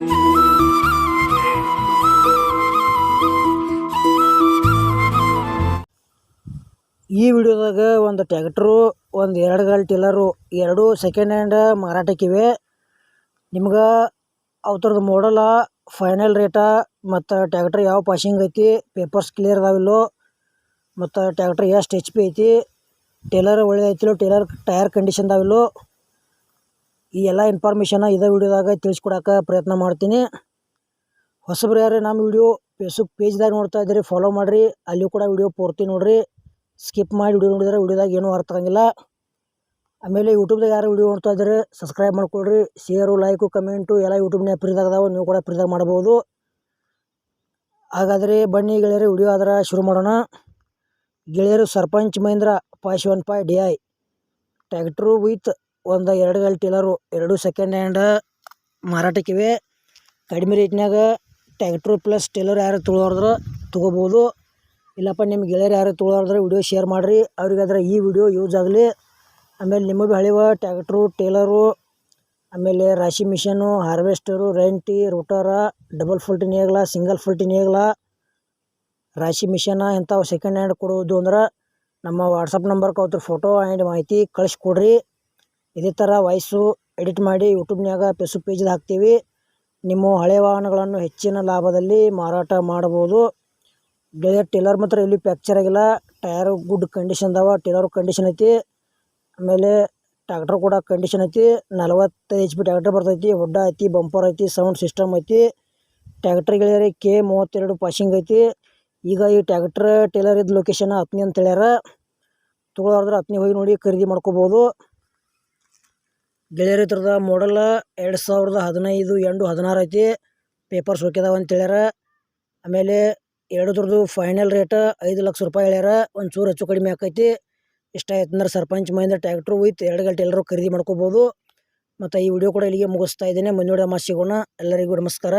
ಈ ವಿಡಿಯೋದಾಗ ಒಂದು ಟ್ಯಾಕ್ಟ್ರು, ಒಂದು ಎರಡು ಗಾಲ್ ಟಿಲ್ಲರು, ಎರಡು ಸೆಕೆಂಡ್ ಹ್ಯಾಂಡ್ ಮಾರಾಟಕ್ಕಿವೆ. ನಿಮ್ಗೆ ಅವ್ರದ್ದು ಮಾಡಲ ಫೈನಲ್ ರೇಟ ಮತ್ತು ಟ್ಯಾಕ್ಟ್ರ್ ಯಾವ ಪಾಸಿಂಗ್ ಐತಿ ಪೇಪರ್ಸ್ ಕ್ಲಿಯರ್ ಅದಾವಿಲ್ಲೋ ಮತ್ತು ಟ್ಯಾಕ್ಟ್ರ್ ಎಷ್ಟು ಎಚ್ ಪಿ ಐತಿ, ಟೇಲರ್ ಒಳ್ಳೆ ಐತಿಲ್ಲೋ ಟೇಲರ್ ಟೈರ್ ಕಂಡೀಷನ್ ಅದಾವಿಲ್ಲೋ ಈ ಎಲ್ಲ ಇನ್ಫಾರ್ಮೇಷನ್ನ ಇದೇ ವಿಡಿಯೋದಾಗ ತಿಳಿಸ್ಕೊಡಕ್ಕೆ ಪ್ರಯತ್ನ ಮಾಡ್ತೀನಿ. ಹೊಸಬ್ರು ಯಾರೇ ನಮ್ಮ ವಿಡಿಯೋ ಫೇಸ್ಬುಕ್ ಪೇಜ್ದಾಗ ನೋಡ್ತಾ ಇದ್ದೀರಿ ಫಾಲೋ ಮಾಡಿರಿ. ಅಲ್ಲಿಯೂ ಕೂಡ ವಿಡಿಯೋ ಪೂರ್ತಿ ನೋಡಿರಿ. ಸ್ಕಿಪ್ ಮಾಡಿ ವಿಡಿಯೋ ನೋಡಿದ್ರೆ ವಿಡಿಯೋದಾಗ ಏನೂ ಅರ್ಥ ಆಗಂಗಿಲ್ಲ. ಆಮೇಲೆ ಯೂಟ್ಯೂಬ್ದಾಗ ಯಾರು ವಿಡಿಯೋ ನೋಡ್ತಾ ಇದ್ದಾರೆ ಸಬ್ಸ್ಕ್ರೈಬ್ ಮಾಡ್ಕೊಳ್ರಿ. ಶೇರು ಲೈಕು ಕಮೆಂಟು ಎಲ್ಲ ಯೂಟ್ಯೂಬ್ನ್ಯಾಗ ಫ್ರೀದಾಗ ಅದಾವೆ, ನೀವು ಕೂಡ ಫ್ರೀದಾಗ ಮಾಡ್ಬೋದು. ಹಾಗಾದರೆ ಬನ್ನಿ ಗೆಳೆಯರು, ವಿಡಿಯೋ ಆದ್ರೆ ಶುರು ಮಾಡೋಣ. ಗೆಳೆಯರು ಸರ್ಪಂಚ್ ಮಹೇಂದ್ರ ಪಾಶ್ ಒನ್ ಪಾಯ್ ಡಿ ಐ. ಟ್ಯಾಕ್ಟ್ರು ವಿತ್ ಒಂದು ಎರಡು ಗಾಲಿ ಟೀಲರು, ಎರಡು ಸೆಕೆಂಡ್ ಹ್ಯಾಂಡ್ ಮಾರಾಟಕ್ಕಿವೆ. ಕಡಿಮೆ ರೇಟ್ನಾಗ ಟ್ಯಾಕ್ಟ್ರು ಪ್ಲಸ್ ಟೇಲರ್ ಯಾರು ತೊಗೊಳೋದ್ರ ತೊಗೋಬೋದು. ಇಲ್ಲಪ್ಪ ನಿಮ್ಮ ಗೆಳೆಯರು ಯಾರು ತೊಗೊಳೋದ್ರೆ ವಿಡಿಯೋ ಶೇರ್ ಮಾಡಿರಿ. ಅವ್ರಿಗಾದ್ರೆ ಈ ವಿಡಿಯೋ ಯೂಸ್ ಆಗಲಿ. ಆಮೇಲೆ ನಿಮಗೆ ಹಳಿವ ಟ್ಯಾಕ್ಟ್ರು ಟೇಲರು ಆಮೇಲೆ ರಾಶಿ ಮಿಷನು ಹಾರ್ವೆಸ್ಟರು ರೆಂಟಿ ರೋಟರ ಡಬಲ್ ಫುಲ್ಟಿನ ನೇಗ್ಲ ಸಿಂಗಲ್ ಫುಲ್ಟಿನ ನೇಗ್ಲ. ರಾಶಿ ಮಿಷನ ಇಂಥವು ಸೆಕೆಂಡ್ ಹ್ಯಾಂಡ್ ಕೊಡೋದು ಅಂದ್ರೆ ನಮ್ಮ ವಾಟ್ಸಪ್ ನಂಬರ್ಗೆ ಅವ್ರ ಫೋಟೋ ಆ್ಯಂಡ್ ಮಾಹಿತಿ ಕಳಿಸ್ಕೊಡ್ರಿ ಇದೇ ಥರ ವಾಯ್ಸು ಎಡಿಟ್ ಮಾಡಿ ಯೂಟ್ಯೂಬ್ನ್ಯಾಗ ಫೇಸ್ಬುಕ್ ಪೇಜಲ್ಲಿ ಹಾಕ್ತೀವಿ. ನಿಮ್ಮ ಹಳೆ ವಾಹನಗಳನ್ನು ಹೆಚ್ಚಿನ ಲಾಭದಲ್ಲಿ ಮಾರಾಟ ಮಾಡ್ಬೋದು. ಗೆಳೆಯ ಟೇಲರ್ ಮಾತ್ರ ಇಲ್ಲಿ ಫ್ಯಾಕ್ಚರ್ ಆಗಿಲ್ಲ. ಟಯರು ಗುಡ್ ಕಂಡೀಷನ್ ಅದಾವ, ಟೇಲರ್ ಕಂಡೀಷನ್ ಐತಿ. ಆಮೇಲೆ ಟ್ಯಾಕ್ಟರ್ ಕೂಡ ಕಂಡೀಷನ್ ಐತಿ. ನಲವತ್ತೈದು ಎಚ್ ಪಿ ಟ್ಯಾಕ್ಟರ್ ಬರ್ತೈತಿ, ಹೊಡ್ಡ ಐತಿ, ಬಂಪರ್ ಐತಿ, ಸೌಂಡ್ ಸಿಸ್ಟಮ್ ಐತಿ. ಟ್ಯಾಕ್ಟರ್ ಗೆಳೆಯರಿ ಕೆ ಮೂವತ್ತೆರಡು ಪಾಸಿಂಗ್ ಐತಿ. ಈಗ ಈ ಟ್ಯಾಕ್ಟ್ರ್ ಟೇಲರ್ ಇದ್ದ ಲೊಕೇಶನ್ ಹತ್ನಿ ಅಂತ ಹೇಳ್ಯಾರ. ತೊಗೊಳೋದ್ರೆ ಹತ್ನಿ ಹೋಗಿ ನೋಡಿ ಖರೀದಿ ಮಾಡ್ಕೋಬೋದು. ಗೆಳೆಯರ ಮಾಡಲ್ ಎರಡು ಸಾವಿರದ ಹದಿನೈದು ಎಂಟು ಹದಿನಾರು ಐತಿ. ಪೇಪರ್ಸ್ ಹೋಗ್ಯದಾವ ಅಂತ ಹೇಳ್ಯಾರ. ಆಮೇಲೆ ಎರಡದ್ರದ್ದು ಫೈನಲ್ ರೇಟ್ ಐದು ಲಕ್ಷ ರೂಪಾಯಿ ಹೇಳ್ಯಾರ. ಒಂದು ಚೂರು ಹೆಚ್ಚು ಕಡಿಮೆ ಆಕೈತಿ. ಇಷ್ಟ ಆಯ್ತು ಸರ್ಪಂಚ್ ಮೈಂದ ಟ್ಯಾಕ್ಟ್ರು ಹೋಯ್ತು. ಎರಡು ಗಂಟೆ ಎಲ್ಲರೂ ಖರೀದಿ ಮಾಡ್ಕೋಬೋದು. ಮತ್ತು ಈ ವಿಡಿಯೋ ಕೂಡ ಇಲ್ಲಿಗೆ ಮುಗಿಸ್ತಾ ಇದ್ದೀನಿ. ಮುಂದಿನ ವಿಡಿಯೋ ಸಿಗೋಣ. ಎಲ್ಲರಿಗೂ ನಮಸ್ಕಾರ.